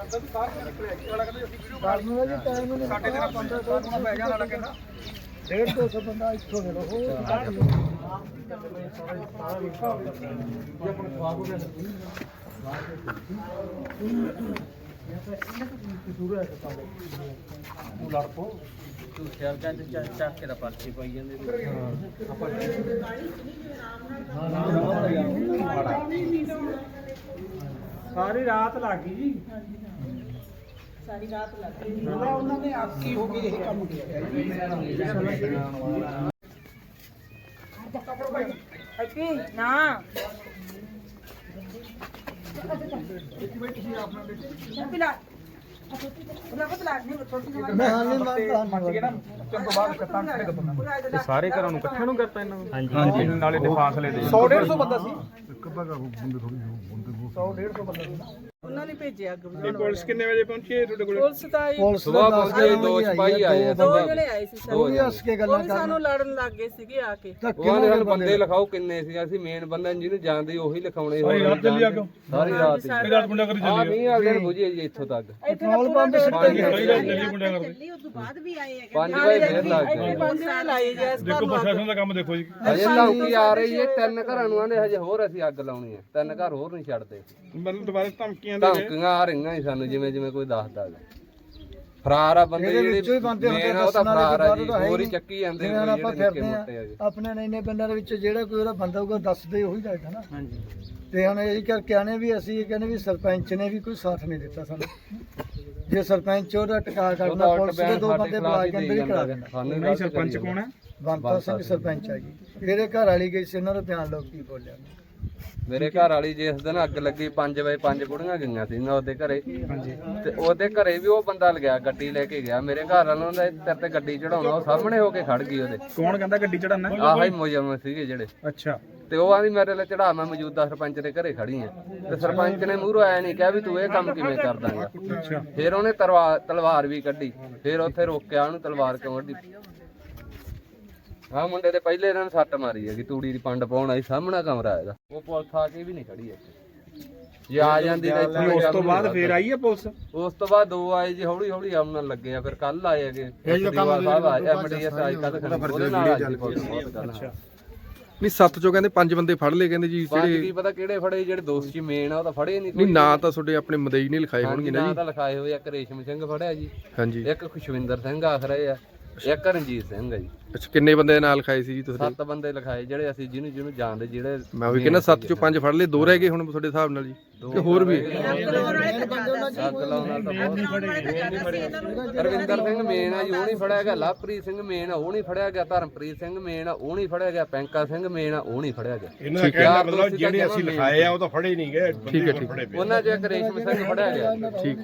ਦੱਸਦਾ ਵੀ ਬਾਹਰ ਕਿਉਂ ਨਿਕਲਿਆ ਇਹ ਵਾਲਾ ਕਹਿੰਦਾ ਅਸੀਂ ਵੀਡੀਓ ਕਰਨ ਨੂੰ ਜੀ ਟਾਈਮ ਨਹੀਂ ਸਾਡੇ ਤੇ ਬੰਦਾ ਕੋਲ ਪੈ ਜਾਣਾ ਲੱਗੇਗਾ ਡੇਢ ਦੋ ਸੌ ਬੰਦਾ ਇੱਥੋਂ ਦੇ ਲੋ ਤੂੰ ਸ਼ਹਿਰ ਕੰਜ ਚੱਕ ਕੇ ਦਾ ਪਰਚੀ ਪਾਈ ਜਾਂਦੇ ਸਾਰੀ ਰਾਤ ਲੱਗ ਗਈ ਜੀ। ਸਾਰੀ ਰਾਤ ਲੱਗ ਗਈ ਉਹਨਾਂ ਨੇ ਹੋ ਕੇ ਇਹ ਕੰਮ ਕੀਤਾ। ਨਾ। ਘਰਾਂ ਨੂੰ ਇਕੱਠਿਆਂ ਨੂੰ ਕਰਤਾ ਇਹਨਾਂ ਨੂੰ। ਹਾਂਜੀ। ਨਾਲੇ ਦੇ ਫਾਸਲੇ ਦੇ। 100 150 ਬੰਦਾ ਸੀ। 100 150 ਬੰਦਾ ਸੀ ਨਾ। ਉਹਨਾਂ ਨੇ ਭੇਜਿਆ ਅੱਗ ਬੁਝਾਉਣ ਪੁਲਿਸ ਕਿੰਨੇ ਵਜੇ ਪਹੁੰਚੀ ਹੈ ਤੁਹਾਡੇ ਕੋਲ? ਪੁਲਿਸ ਤਾਂ ਆਈ। ਪੁਲਿਸ ਸੁਬਾਹ ਪਹੁੰਚੇ ਦੋ ਸਿਪਾਹੀ ਆਏ ਆ ਦੋ ਜਣੇ ਆਏ ਸੀ ਸਰ। ਉਹ ਵੀ ਹੱਸ ਕੇ ਉਹ ਗੱਲਾਂ ਵੀ ਕਰਨ। ਸਾਨੂੰ ਲੜਨ ਲੱਗ ਗਏ ਸੀਗੇ ਆ ਕੇ। ਧੱਕੇ ਉਹਨਾਂ ਨਾਲ ਦੇ ਬੰਦੇ ਲਿਖਾਓ ਕਿੰਨੇ ਸੀ? ਅਸੀਂ ਮੇਨ ਬੰਦਾ ਜਿਹਨੂੰ ਜਾਣਦੇ ਉਹੀ ਲਿਖਾਉਣੇ ਸਾਰੀ ਰਾਤ ਚੱਲੀ ਆ ਕਿਉਂ ਸਾਰੀ ਰਾਤ ਹੀ ਰਾਤ ਮੁੰਡਾ ਕਰੀ ਆ ਨਹੀਂ ਆ ਦਿਨ ਬੁਝੇ ਜੀ ਇੱਥੋਂ ਤੱਕ। ਪੈਟਰੋਲ ਪੰਪ ਸਿੱਟੇ ਚੱਲੀ ਮੁੰਡਾ ਕਰਦੇ ਚੱਲੀ ਉਸ ਤੋਂ ਬਾਅਦ ਵੀ ਆਏ ਹੈਗੇ 5 ਵਜੇ ਫੇਰ ਲੱਗ ਗਏ। ਇੱਥੇ ਪੰਜ ਸਾਲ ਲਾਏ ਜੀ ਇਸ ਦੇਖੋ ਪ੍ਰਸ਼ਾਸਨ ਦਾ ਕੰਮ ਦੇਖੋ ਜੀ। ਹਜੇ ਲੌਕੀ ਆ ਰਹੀ ਏ ਤਿੰਨ ਘਰਾਂ ਨੂੰ ਆਂਦੇ ਹਜੇ ਹੋਰ ਅਸੀਂ ਅੱਗ ਲਾਉਣੀ ਹੈ। ਤਿੰਨ ਘਰ ਹੋਰ ਨਹੀਂ ਛੱਡਦੇ। ਮਤਲਬ ਦੁਬਾਰਾ ਧਮਕੀਆਂ ਦੇ ਧਮਕੀਆਂ ਆ ਰਹੀਆਂ ਹੀ ਸਾਨੂੰ ਜਿਵੇਂ ਜਿਵੇਂ ਕੋਈ ਦੱਸਦਾ ਹੈ ਫਰਾਰ ਆ ਬੰਦੇ ਇਹਦੇ ਵਿੱਚੋਂ ਹੀ ਬੰਦੇ ਹੁੰਦੇ ਆ ਦੱਸਣ ਵਾਲੇ ਫਰਾਰ ਆ ਤੋਂ ਜੀ। ਬਾਅਦ ਤਾਂ ਹੈ ਹੋਰ ਹੀ ਚੱਕੀ ਜਾਂਦੇ ਜਿਵੇਂ ਹੁਣ ਆਪਾਂ ਫਿਰਦੇ ਆ ਆਪਣੇ ਨੈਨੇ ਪਿੰਡਾਂ ਦੇ ਵਿੱਚ ਜਿਹੜਾ ਕੋਈ ਉਹਦਾ ਬੰਦਾ ਹੋਊਗਾ ਦੱਸਦੇ ਉਹੀ ਲੱਗਦਾ ਨਾ। ਹਾਂਜੀ। ਤੇ ਹੁਣ ਇਹ ਕਰਕੇ ਆਨੇ ਵੀ ਅਸੀਂ ਇਹ ਕਹਿੰਦੇ ਵੀ ਸਰਪੰਚ ਨੇ ਵੀ ਕੋਈ ਸਾਥ ਨਹੀਂ ਦਿੱਤਾ ਸਾਨੂੰ। ਜੇ ਸਰਪੰਚ ਉਹਦਾ ਟਿਕਾ ਕਰਨਾ ਪੁਲਿਸ ਦੇ ਦੋ ਬੰਦੇ ਬੁਲਾ ਕੇ ਅੰਦਰ ਹੀ ਕਰਾ ਸਾਨੂੰ ਨਹੀਂ ਸਰਪੰਚ ਕੌਣ ਹੈ? ਬੰਤਾ ਸਿੰਘ ਸਰਪੰਚ ਆ ਜੀ। ਇਹਦੇ ਘਰ ਵਾਲੀ ਗਈ ਸੀ ਉਹਨਾਂ ਦਾ ਬਿਆਨ ਲਓ ਕੀ ਬੋਲਿਆ। ਮੇਰੇ ਘਰ ਵਾਲੀ ਜਿਸ ਦਿਨ ਅੱਗ ਲੱਗੀ 5 ਵਜੇ ਪੰਜ ਬੁੜੀਆਂ ਗਈਆਂ ਸੀ ਨਾ ਉਹਦੇ ਘਰੇ। ਤੇ ਉਹਦੇ ਘਰੇ ਵੀ ਉਹ ਬੰਦਾ ਲਗਿਆ ਗੱਡੀ ਲੈ ਕੇ ਗਿਆ। ਮੇਰੇ ਘਰ ਵਾਲੋਂ ਦਾ ਤੇਰੇ ਤੇ ਗੱਡੀ ਚੜਾਉਣਾ ਉਹ ਸਾਹਮਣੇ ਹੋ ਕੇ ਖੜ ਗਈ ਉਹਦੇ। ਕੌਣ ਕਹਿੰਦਾ ਗੱਡੀ ਚੜਾਣਾ ਆਹ ਹੀ ਮੁਜਰਮ ਸੀਗੇ ਜਿਹੜੇ। ਅੱਛਾ। ਤੇ ਉਹ ਆਂਦੀ ਮੇਰੇ ਲਈ ਚੜਾ ਮੈਂ ਮੌਜੂਦਾ ਸਰਪੰਚ ਦੇ ਘਰੇ ਖੜੀ ਆ। ਤੇ ਸਰਪੰਚ ਨੇ ਮੂਹਰੋਂ ਆਇਆ ਨਹੀਂ ਕਿਹਾ ਵੀ ਤੂੰ ਇਹ ਕੰਮ ਕਿਵੇਂ ਕਰ ਦਾਂਗਾ ਅੱਛਾ। ਫਿਰ ਉਹਨੇ ਤਲਵਾਰ ਤਲਵਾਰ ਵੀ ਕੱਢੀ। ਫਿਰ ਉੱਥੇ ਰੋਕਿਆ ਉਹਨੂੰ ਤਲਵਾਰ ਕਿਉਂ ਕੱਢੀ? ਆਹ ਮੁੰਡੇ ਦੇ ਪਹਿਲੇ ਦਿਨ ਸੱਟ ਮਾਰੀ ਹੈਗੀ ਤੂੜੀ ਦੀ ਪੰਡ ਪਾਉਣ ਆਈ ਸਾਹਮਣਾ ਕਮਰਾ ਇਹਦਾ। ਉਹ ਪੁਲਿਸ ਆ ਕੇ ਵੀ ਨਹੀਂ ਖੜੀ ਇੱਥੇ। ਜੇ ਆ ਜਾਂਦੀ ਤਾਂ ਇੱਥੇ ਉਸ ਤੋਂ ਬਾਅਦ ਫੇਰ ਆਈ ਹੈ ਪੁਲਿਸ? ਉਸ ਤੋਂ ਬਾਅਦ ਦੋ ਆਏ ਜੀ ਹੌਲੀ ਹੌਲੀ ਆਉਣ ਲੱਗੇ ਆ ਫਿਰ ਕੱਲ ਆਏ ਹੈਗੇ। ਦੀਵਾਰ ਸਾਹਿਬ ਆਏ ਐਮਡੀਐਸ ਆਈ ਕੱਲ ਉਹਦੇ ਨਾਲ ਪੁਲਿਸ ਬਹੁਤ ਕੱਲ ਨਹੀਂ ਸੱਤ ਚੋਂ ਕਹਿੰਦੇ ਪੰਜ ਬੰਦੇ ਫੜ ਲਏ ਕਹਿੰਦੇ ਜੀ ਪੰਜ ਕੀ ਪਤਾ ਕਿਹੜੇ ਫੜੇ ਜਿਹੜੇ ਦੋਸ਼ੀ ਮੇਨ ਆ ਉਹ ਤਾਂ ਫੜੇ ਨਹੀਂ ਨਹੀਂ ਨਾਂ ਤਾਂ ਤੁਹਾਡੇ ਆਪਣੇ ਮਦਈ ਨੇ ਲਿਖਾਏ ਹੋਣਗੇ ਨਾ ਨਾਂ ਜੀ। ਤਾਂ ਲਿਖਾਏ ਹੋਏ ਆ ਇੱਕ ਰੇਸ਼ਮ ਸਿੰਘ ਫੜਿਆ ਜੀ। ਹਾਂਜੀ। ਇੱਕ ਖੁਸ਼ਵਿੰਦਰ ਸਿੰਘ ਆਖ ਰਹੇ ਆ। ਇੱਕ ਰਣਜੀਤ ਸਿੰਘ ਆ ਜੀ। ਅੱਛਾ ਕਿੰਨੇ ਬੰਦੇ ਨਾਲ ਲਿਖਾਏ ਸੀ ਜੀ ਤੁਸੀਂ? ਸੱਤ ਬੰਦੇ ਲਿਖਾਏ ਜਿਹੜੇ ਅਸੀਂ ਜਿਹਨੂੰ ਜਿਹਨੂੰ ਜਾਣਦੇ ਜਿਹੜੇ ਮੈਂ ਉਹੀ ਕਹਿੰਦਾ ਸੱਤ ਚੋਂ ਪੰਜ ਫੜ ਲਏ ਦੋ ਰਹਿ ਗਏ ਹੁਣ ਤੁਹਾਡੇ ਹਿਸਾਬ ਨਾਲ ਜੀ। ਕਿ ਹੋਰ ਵੀ ਅੱਗ ਲਾਉਣ ਨਾਲ ਤਾਂ ਬਹੁਤ ਰਵਿੰਦਰ ਸਿੰਘ ਮੇਨ ਆ ਜੀ ਉਹ ਨਹੀਂ ਫੜਿਆ ਗਿਆ। ਲਵਪ੍ਰੀਤ ਸਿੰਘ ਮੇਨ ਆ ਉਹ ਨਹੀਂ ਫੜਿਆ ਗਿਆ। ਧਰਮਪ੍ਰੀਤ ਸਿੰਘ ਮੇਨ ਆ ਉਹ ਨਹੀਂ ਫੜਿਆ ਗਿਆ। ਪੈਂਕਾ ਸਿੰਘ ਮੇਨ ਆ ਉਹ ਨਹੀਂ ਫੜਿਆ ਗਿਆ। ਇਹਨਾਂ ਦਾ ਕਹਿਣ ਮਤਲਬ ਜਿਹੜੇ ਅਸੀਂ ਲਿਖਾਏ ਆ ਉਹ ਤਾਂ ਫੜੇ ਨਹੀਂ ਗਏ। ਠੀਕ ਹੈ ਠੀਕ ਫੜੇ ਪਏ ਉਹਨਾਂ 'ਚ ਇੱਕ ਰੇਸ਼ਮ ਸਿੰਘ ਫੜਿਆ ਗਿਆ। ਠੀਕ।